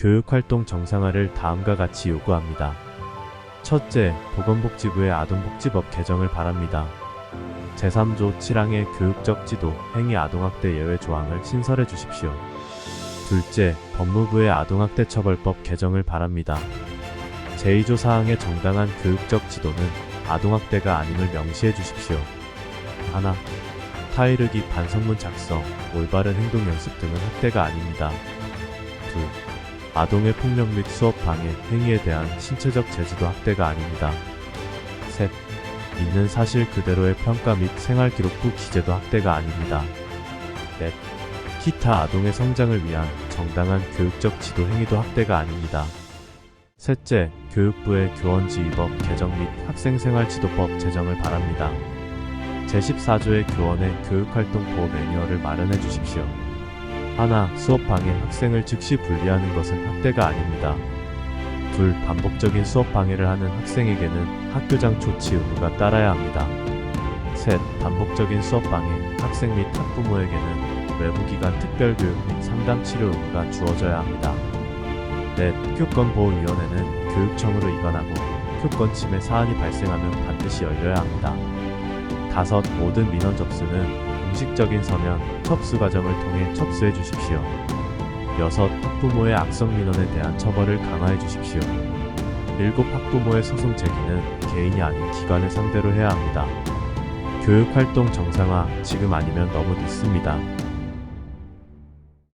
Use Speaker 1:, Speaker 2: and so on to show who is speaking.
Speaker 1: 교육활동 정상화를 다음과 같이 요구합니다. 첫째, 보건복지부의 아동복지법 개정을 바랍니다. 제3조 7항의 교육적 지도, 행위 아동학대 예외 조항을 신설해 주십시오. 둘째, 법무부의 아동학대 처벌법 개정을 바랍니다. 제2조 사항의 정당한 교육적 지도는 아동학대가 아님을 명시해 주십시오. 하나, 타이르기 반성문 작성, 올바른 행동 연습 등은 학대가 아닙니다. 둘, 아동의 폭력 및 수업 방해, 행위에 대한 신체적 제지도 학대가 아닙니다. 셋, 있는 사실 그대로의 평가 및 생활 기록부 기재도 학대가 아닙니다. 넷, 기타 아동의 성장을 위한 정당한 교육적 지도 행위도 학대가 아닙니다. 셋째, 교육부의 교원지휘법 개정 및 학생생활지도법 제정을 바랍니다. 제14조의 교원의 교육활동 보호 매뉴얼을 마련해 주십시오. 하나, 수업 방해 학생을 즉시 분리하는 것은 학대가 아닙니다. 둘, 반복적인 수업 방해를 하는 학생에게는 학교장 조치 의무가 따라야 합니다. 셋, 반복적인 수업 방해 학생 및 학부모에게는 외부기관 특별교육 및 상담 치료 의무가 주어져야 합니다. 넷, 교권보호위원회는 교육청으로 이관하고 교권 침해 사안이 발생하면 반드시 열려야 합니다. 다섯, 모든 민원 접수는 공식적인 서면, 첩수 과정을 통해 첩수해 주십시오. 여섯, 학부모의 악성 민원에 대한 처벌을 강화해 주십시오. 일곱, 학부모의 소송 제기는 개인이 아닌 기관을 상대로 해야 합니다. 교육활동 정상화, 지금 아니면 너무 늦습니다.